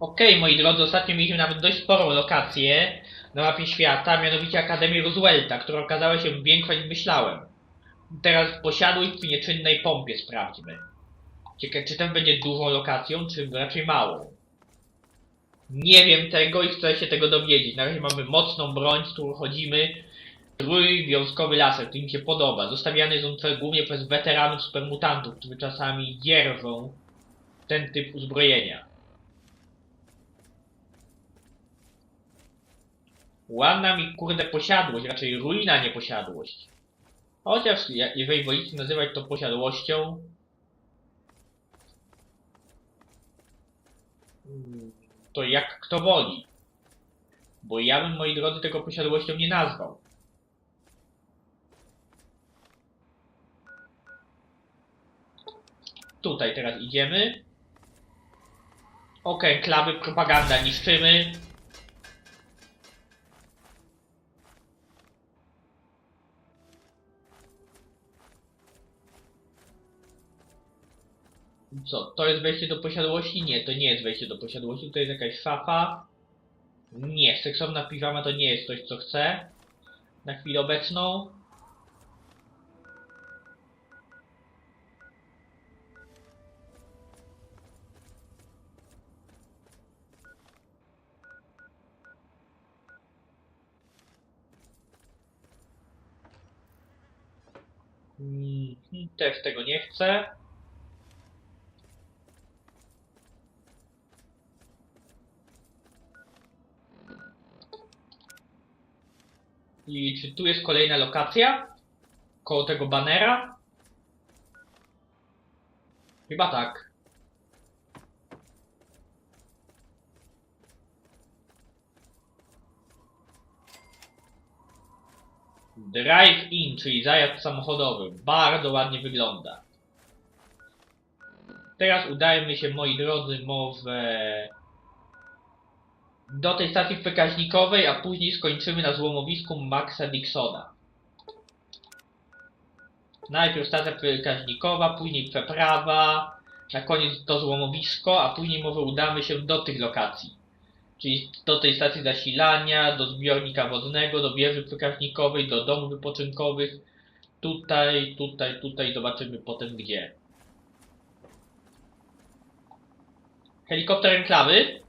Okej, moi drodzy, ostatnio mieliśmy nawet dość sporą lokację na mapie świata, mianowicie Akademię Roosevelta, która okazała się większa niż myślałem. Teraz posiadłość w nieczynnej pompie sprawdźmy. Ciekawe, czy ten będzie dużą lokacją, czy raczej małą. Nie wiem tego i chcę się tego dowiedzieć. Na razie mamy mocną broń, z którą chodzimy. Trójwiązkowy laser, który mi się podoba. Zostawiany jest on głównie przez weteranów supermutantów, którzy czasami dzierżą ten typ uzbrojenia. Ładna mi kurde posiadłość, raczej ruina, nie posiadłość. Chociaż jeżeli wolicie nazywać to posiadłością, mm, to jak kto woli. Bo ja bym, moi drodzy, tego posiadłością nie nazwał. Tutaj teraz idziemy. Okej, klawy propaganda niszczymy. Co, to jest wejście do posiadłości? Nie, to nie jest wejście do posiadłości, to jest jakaś szafa. Nie, seksowna piżama to nie jest coś, co chcę. Na chwilę obecną. Mhm, też tego nie chcę. I czy tu jest kolejna lokacja? Koło tego banera? Chyba tak. Drive-in, czyli zajazd samochodowy. Bardzo ładnie wygląda. Teraz udajmy się, moi drodzy, może do tej stacji przekaźnikowej, a później skończymy na złomowisku Maxa Dixona. Najpierw stacja przekaźnikowa, później przeprawa, na koniec to złomowisko, a później może udamy się do tych lokacji. Czyli do tej stacji zasilania, do zbiornika wodnego, do wieży przekaźnikowej, do domów wypoczynkowych. Tutaj, tutaj, tutaj zobaczymy potem gdzie. Helikopter enklawy.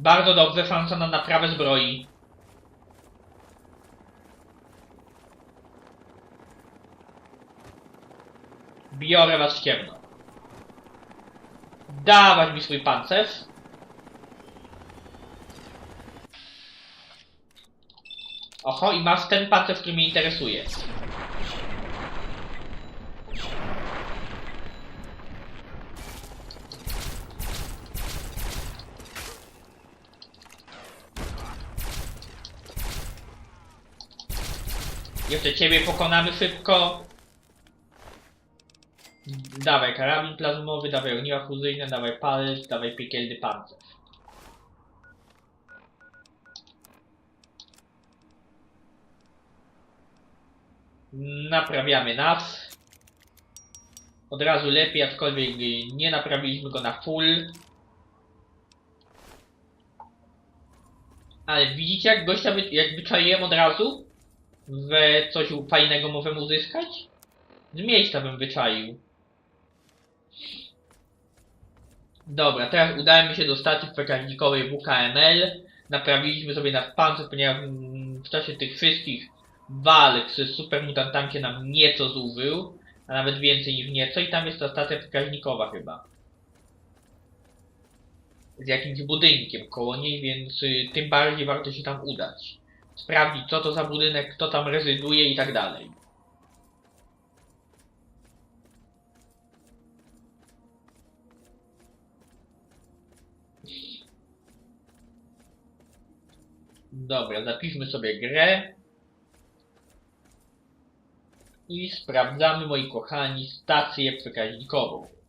Bardzo dobrze, szansa na naprawę zbroi. Biorę was w ciemno. Dawać mi swój pancerz. Oho, i masz ten pancerz, który mnie interesuje. Jeszcze ciebie pokonamy szybko. Dawaj karabin plazmowy, dawaj ogniwa fuzyjne, dawaj palec, dawaj piekielny pancerz. Naprawiamy nas. Od razu lepiej, aczkolwiek nie naprawiliśmy go na full. Ale widzicie jak gościa wy, jak wyczaiłem od razu? Że coś fajnego możemy uzyskać? Z miejsca bym wyczaił. Dobra, teraz udajemy się do stacji przekaźnikowej WKML. Naprawiliśmy sobie nasz pancerz, ponieważ mm, w czasie tych wszystkich walk z supermutantami się nam nieco zużył, a nawet więcej niż nieco i tam jest ta stacja przekaźnikowa chyba. Z jakimś budynkiem koło niej, więc y, tym bardziej warto się tam udać. Sprawdzić co to za budynek, kto tam rezyduje i tak dalej. Dobra, zapiszmy sobie grę. I sprawdzamy, moi kochani, stację przekaźnikową.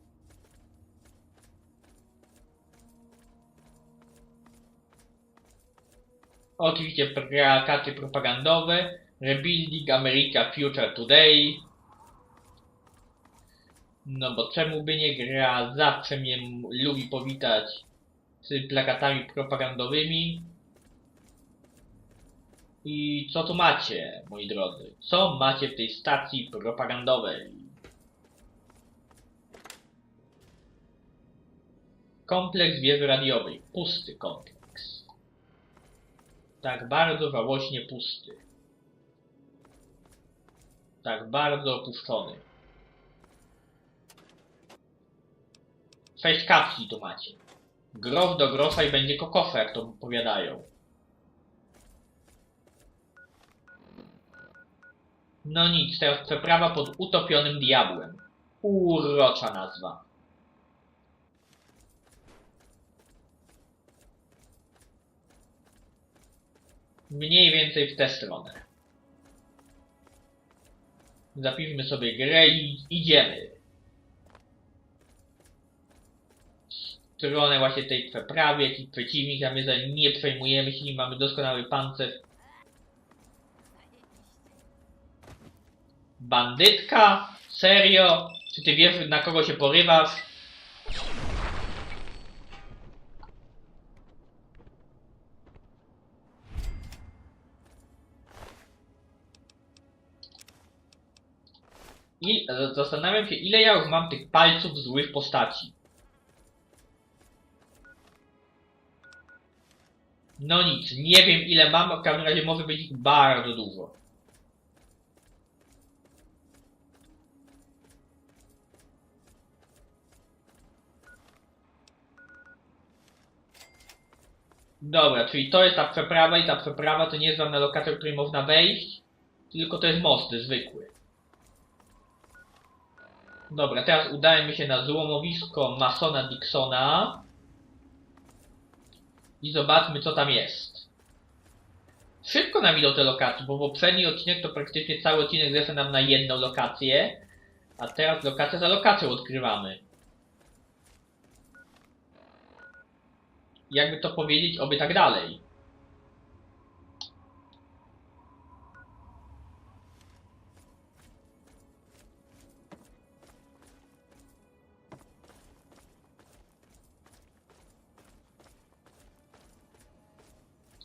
Oczywiście plakaty propagandowe. Rebuilding America Future Today. No bo czemu by nie gra? Zawsze mnie lubi powitać z plakatami propagandowymi. I co tu macie, moi drodzy? Co macie w tej stacji propagandowej? Kompleks wieży radiowej. Pusty kompleks. Tak bardzo żałośnie pusty. Tak bardzo opuszczony. Sześć kapsli tu macie. Grosz do grosza i będzie kokosa, jak to powiadają. No nic, teraz przeprawa pod utopionym diabłem. Urocza nazwa. Mniej więcej w tę stronę. Zapiszmy sobie grę i idziemy. W stronę właśnie tej przeprawy, jakiś przeciwnik, a my za nie przejmujemy się, mamy doskonały pancerz. Bandytka? Serio? Czy ty wiesz na kogo się porywasz? I zastanawiam się, ile ja już mam tych palców złych postaci. No nic, nie wiem ile mam, w każdym razie może być ich bardzo dużo. Dobra, czyli to jest ta przeprawa i ta przeprawa to nie jest żadna lokacja, w której można wejść, tylko to jest most zwykły. Dobra, teraz udajemy się na złomowisko Masona Dixona i zobaczmy co tam jest. Szybko nam idą te lokacje, bo w poprzedni odcinek to praktycznie cały odcinek zeszł nam na jedną lokację, a teraz lokację za lokacją odkrywamy. Jakby to powiedzieć, oby tak dalej.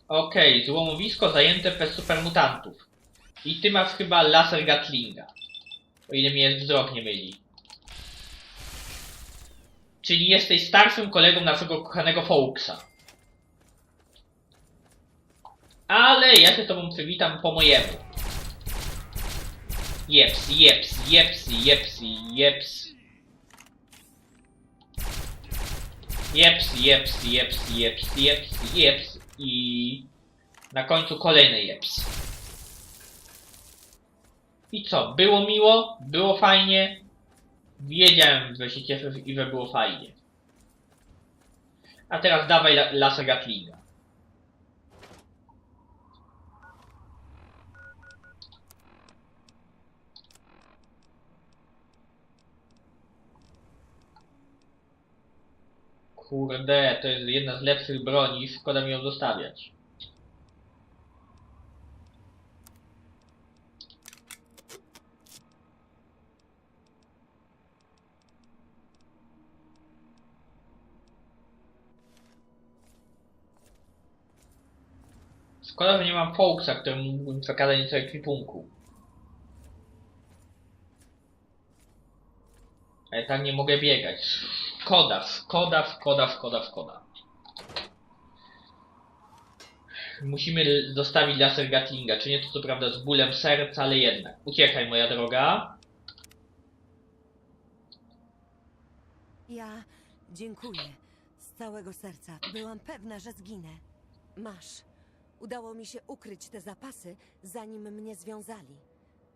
Okej, złomowisko zajęte przez supermutantów. I ty masz chyba laser Gatlinga. O ile mnie wzrok nie myli. Czyli jesteś starszym kolegą naszego kochanego Fawkesa. Ale ja się tobą przywitam po mojemu. Jeps, jeps, jeps, jeps, jeps. Jeps, jeps, jeps, jeps, jeps, jeps i na końcu kolejny jeps. I co? Było miło? Było fajnie? Wiedziałem, że się cieszę i że było fajnie. A teraz dawaj la lasa Gatlinga. Kurde, to jest jedna z lepszych broni, szkoda mi ją zostawiać. Szkoda, że nie mam Fawkesa, któremu mógłbym przekazać nieco ekwipunku. Ale tak nie mogę biegać. Szkoda, szkoda, szkoda, szkoda, szkoda. Musimy zostawić laser Gatlinga, czy nie to co prawda z bólem serca, ale jednak. Uciekaj moja droga. Ja dziękuję z całego serca. Byłam pewna, że zginę. Masz. Udało mi się ukryć te zapasy, zanim mnie związali.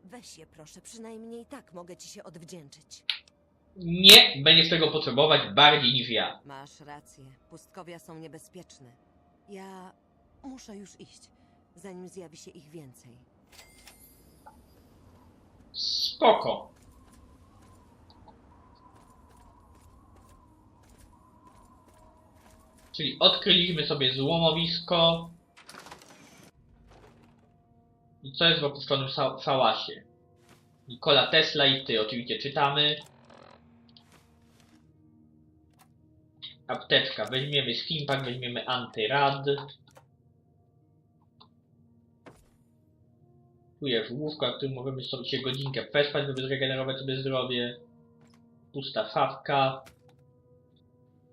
Weź je proszę, przynajmniej tak mogę ci się odwdzięczyć. Nie będziesz tego potrzebować bardziej niż ja. Masz rację, pustkowia są niebezpieczne. Ja muszę już iść, zanim zjawi się ich więcej. Spoko. Czyli odkryliśmy sobie złomowisko. I co jest w opuszczonym sa- sałasie? Nikola Tesla i ty oczywiście czytamy. Apteczka. Weźmiemy Stimpak, weźmiemy Antyrad. Tu jest łówka, w którym możemy sobie się godzinkę przespać, żeby zregenerować sobie zdrowie. Pusta szafka.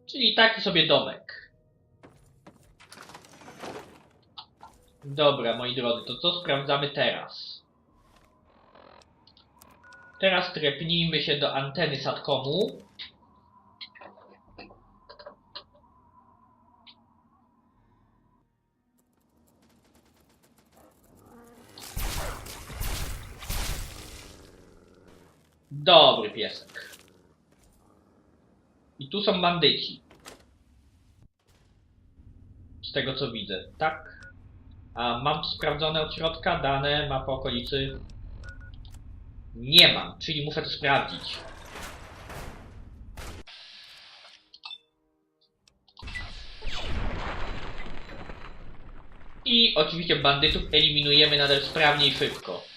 Czyli taki sobie domek. Dobra, moi drodzy, to co sprawdzamy teraz? Teraz trepnijmy się do anteny Satcomu. Piesek. I tu są bandyci. Z tego co widzę, tak? A mam sprawdzone od środka dane, mapa okolicy. Nie mam, czyli muszę to sprawdzić. I oczywiście bandytów eliminujemy nadal sprawnie i szybko.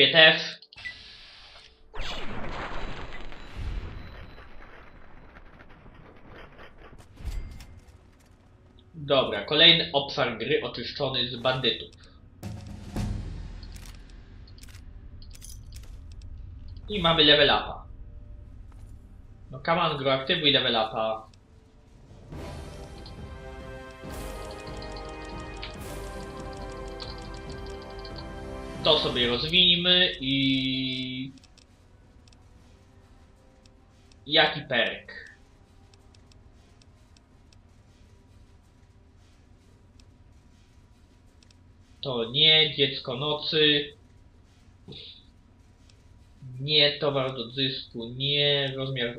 Ciebie też. Dobra, kolejny obszar gry oczyszczony z bandytów. I mamy level upa. No come on, gro, aktywuj level upa. To sobie rozwijmy i... Jaki perk? To nie dziecko nocy. Nie towar do zysku, nie rozmiar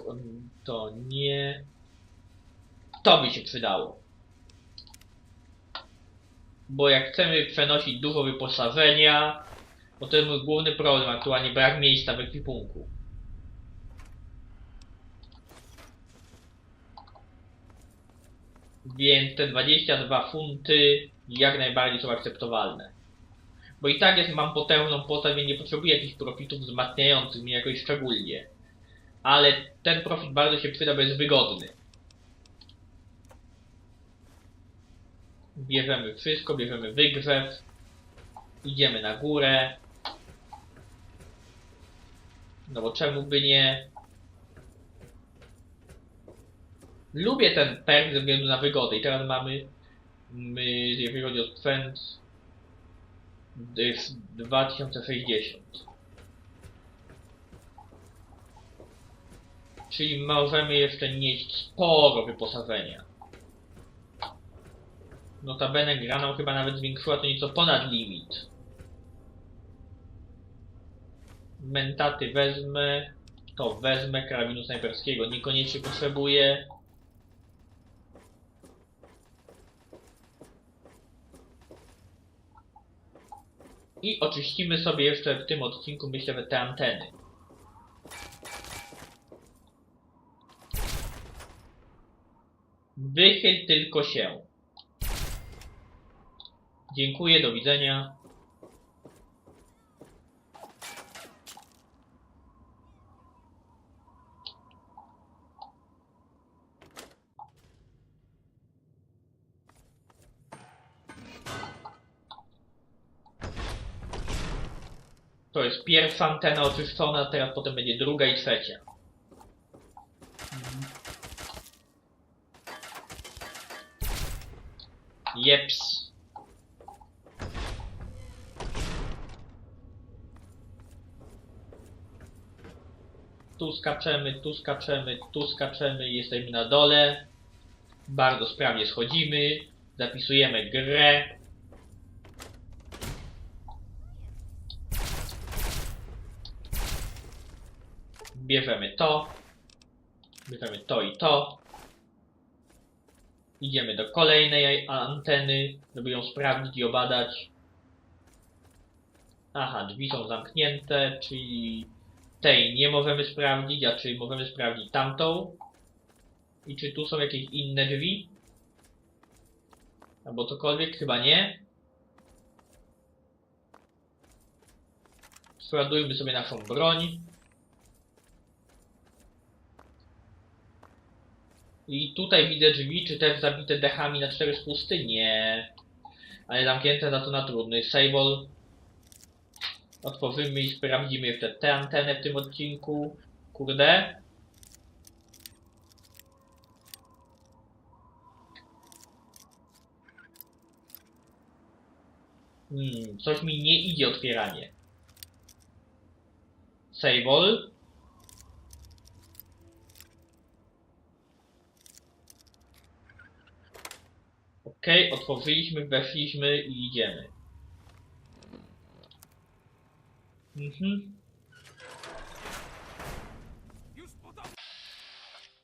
to nie. To by się przydało. Bo jak chcemy przenosić dużo wyposażenia, bo to jest mój główny problem aktualnie, brak miejsca w ekwipunku. Więc te 22 funty jak najbardziej są akceptowalne. Bo i tak jest, mam potężną postać, więc nie potrzebuję jakichś profitów wzmacniających mnie jakoś szczególnie. Ale ten profit bardzo się przyda, bo jest wygodny. Bierzemy wszystko, bierzemy wygrzew. Idziemy na górę. No bo czemu by nie? Lubię ten perk ze względu na wygodę. I teraz mamy my, jeżeli chodzi o sprzęt to jest 2060 czyli możemy jeszcze nieść sporo wyposażenia. Notabene gra nam chyba nawet zwiększyła to nieco ponad limit mentaty wezmę to wezmę karabinu snajperskiego niekoniecznie potrzebuję I oczyścimy sobie jeszcze w tym odcinku, myślę, te anteny. Wychyl tylko się. Dziękuję, do widzenia. To jest pierwsza antena oczyszczona, teraz potem będzie druga i trzecia. Jeps. Tu skaczemy, tu skaczemy, tu skaczemy, jesteśmy na dole. Bardzo sprawnie schodzimy. Zapisujemy grę. Bierzemy to, bierzemy to i to, idziemy do kolejnej anteny, żeby ją sprawdzić i obadać. Aha, drzwi są zamknięte, czyli tej nie możemy sprawdzić, a czy możemy sprawdzić tamtą? I czy tu są jakieś inne drzwi? Albo cokolwiek? Chyba nie. Składujmy sobie naszą broń. I tutaj widzę drzwi, czy też zabite dechami na cztery spusty? Nie. Ale zamknięte za to na trudny. Sable. Otworzymy i sprawdzimy jeszcze tę antenę w tym odcinku. Kurde. Hmm, coś mi nie idzie otwieranie. Sable. Okej, otworzyliśmy, weszliśmy i idziemy. Mhm.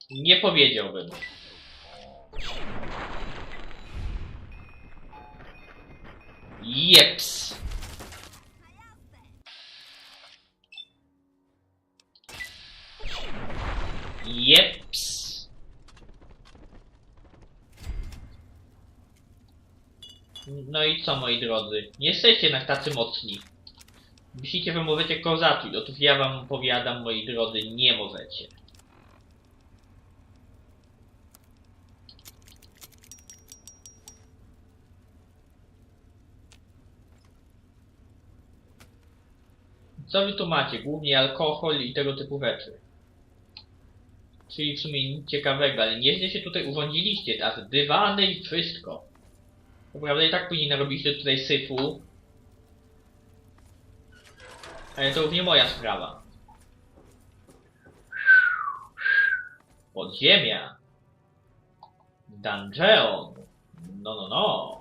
Nie powiedziałbym. Jeps. No i co moi drodzy? Nie jesteście jednak tacy mocni. Myślicie, że możecie kozaczyć. Otóż ja wam powiadam, moi drodzy, nie możecie. Co wy tu macie? Głównie alkohol i tego typu rzeczy. Czyli w sumie nic ciekawego, ale nieźle się tutaj urządziliście, aż dywany i wszystko. Prawda i tak później narobiliście tutaj syfu. Ale to już nie moja sprawa. Podziemia. Dungeon. No, no, no.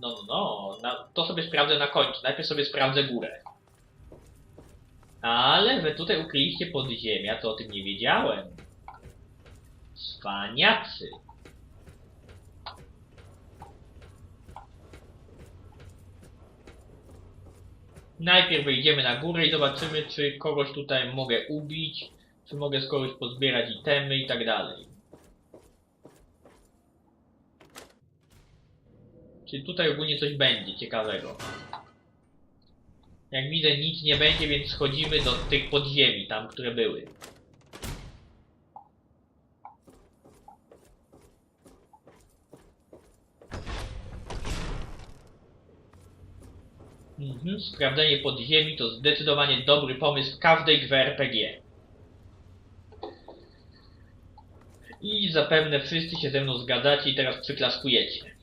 No, no, no. Na, to sobie sprawdzę na końcu. Najpierw sobie sprawdzę górę. Ale wy tutaj ukryliście podziemia, to o tym nie wiedziałem. Cwaniacy. Najpierw wejdziemy na górę i zobaczymy, czy kogoś tutaj mogę ubić, czy mogę z kogoś pozbierać itemy i tak dalej. Czy tutaj ogólnie coś będzie ciekawego? Jak widzę nic nie będzie, więc schodzimy do tych podziemi, tam które były. Mhm, sprawdzenie podziemi to zdecydowanie dobry pomysł każdej grze RPG. I zapewne wszyscy się ze mną zgadzacie i teraz przyklaskujecie.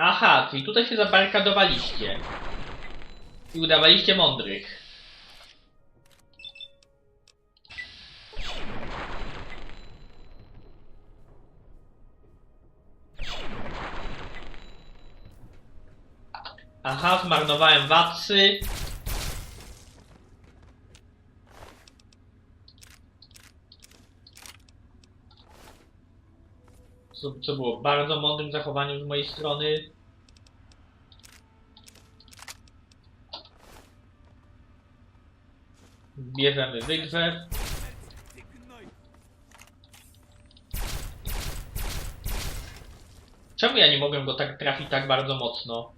Aha, czyli tutaj się zabarykadowaliście. I udawaliście mądrych. Aha, zmarnowałem watsy. Co, co było bardzo mądrym zachowaniem z mojej strony. Bierzemy wygrzew. Czemu ja nie mogłem go tak trafić tak bardzo mocno?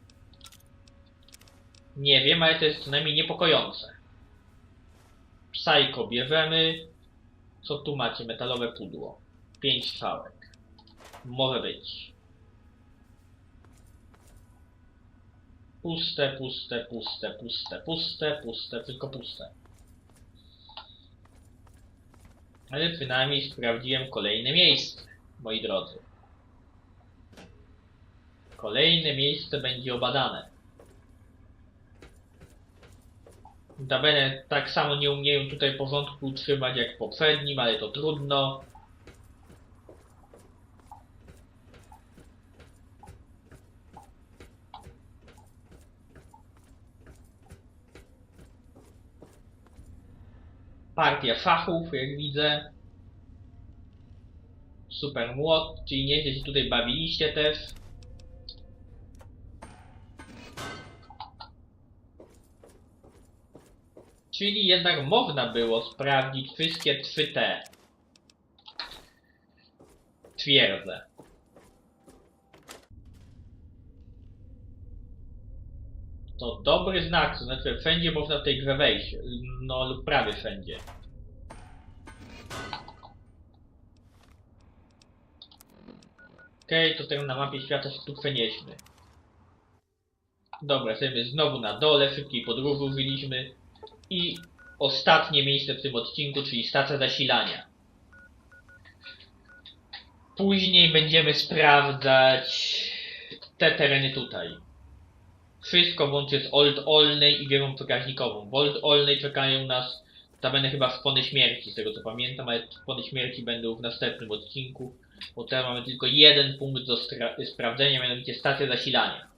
Nie wiem, ale to jest co najmniej niepokojące. Psycho bierzemy. Co tu macie? Metalowe pudło. Pięć strzałek. Może być. Puste, puste, puste, puste, puste, puste, tylko puste. Ale przynajmniej sprawdziłem kolejne miejsce, moi drodzy. Kolejne miejsce będzie obadane. Tabele tak samo nie umieją tutaj porządku utrzymać jak w poprzednim, ale to trudno. Partia fachów, jak widzę. Super młot, czyli nieźle się tutaj bawiliście też. Czyli jednak można było sprawdzić wszystkie trzy te twierdze. To dobry znak, to znaczy wszędzie można w tej grze wejść, no lub prawie wszędzie. Okej, to teraz na mapie świata się tu przenieśmy. Dobra, jesteśmy znowu na dole, szybkiej podróży użyliśmy. I ostatnie miejsce w tym odcinku, czyli stacja zasilania. Później będziemy sprawdzać te tereny tutaj. Wszystko włącznie z Old Olney i wieżą przekaźnikową. W Old Olney czekają nas, tam będę chyba wspony śmierci, z tego co pamiętam, ale wspony śmierci będą w następnym odcinku. Bo teraz mamy tylko jeden punkt do sprawdzenia, mianowicie stacja zasilania.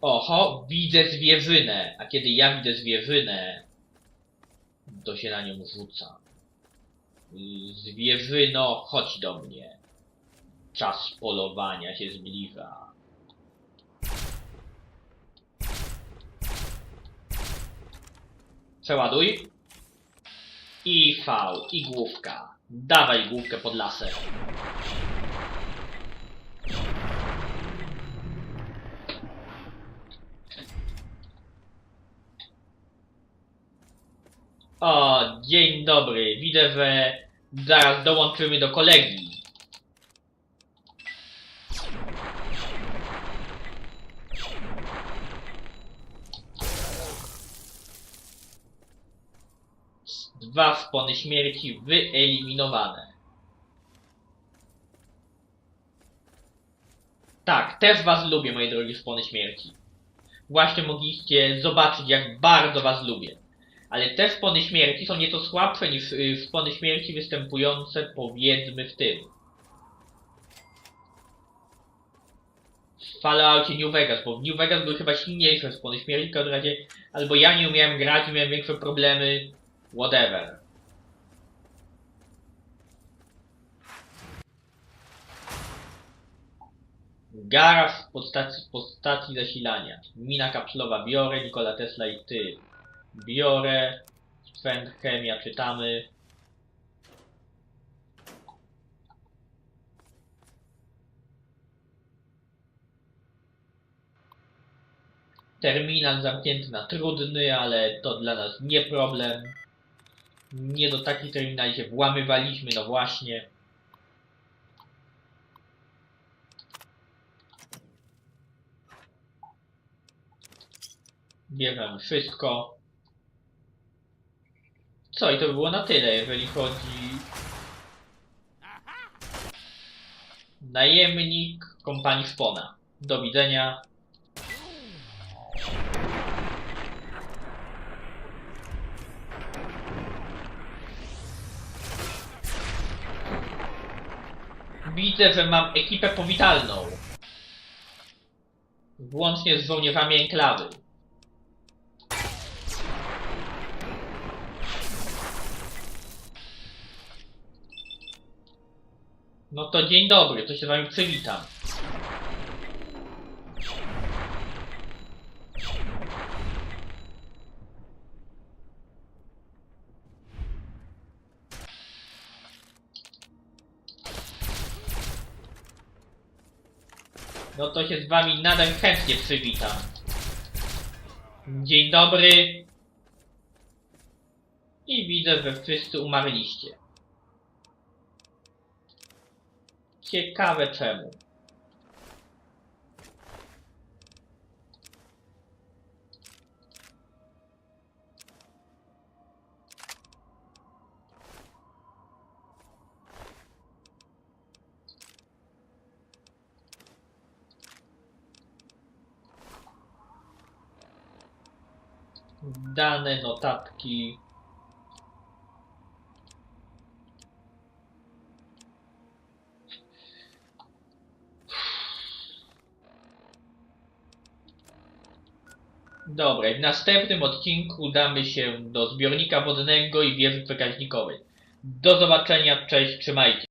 Oho, widzę zwierzynę, a kiedy ja widzę zwierzynę, to się na nią rzuca. Y, Zwierzyno, chodź do mnie. Czas polowania się zbliża. Przeładuj. I V, i główka. Dawaj główkę pod laser. O, dzień dobry. Widzę, że zaraz dołączymy do kolegi. Dwa spony śmierci wyeliminowane. Tak, też was lubię, moi drogi spony śmierci. Właśnie mogliście zobaczyć, jak bardzo was lubię. Ale te spony śmierci są nieco słabsze niż y, spony śmierci występujące powiedzmy w tym. W Falloutie New Vegas, bo w New Vegas były chyba silniejsze spony śmierci, w każdym razie albo ja nie umiałem grać, miałem większe problemy, whatever. Garaż w postaci zasilania. Mina kapsulowa biorę, Nikola Tesla i ty. Biorę. Sprzęt, chemia, czytamy. Terminal zamknięty na trudny, ale to dla nas nie problem. Nie do takich terminali się włamywaliśmy, no właśnie. Bierzemy wszystko. Co, i to by było na tyle, jeżeli chodzi... Najemnik kompanii Spona. Do widzenia. Widzę, że mam ekipę powitalną. Włącznie z żołnierzami enklawy. No to dzień dobry, to się z wami przywitam. To się z wami nadal chętnie przywitam. Dzień dobry. I widzę, że wszyscy umarliście. Ciekawe czemu. dane, notatki. Dobra, w następnym odcinku damy się do zbiornika wodnego i wieży przekaźnikowej. Do zobaczenia, cześć, trzymajcie.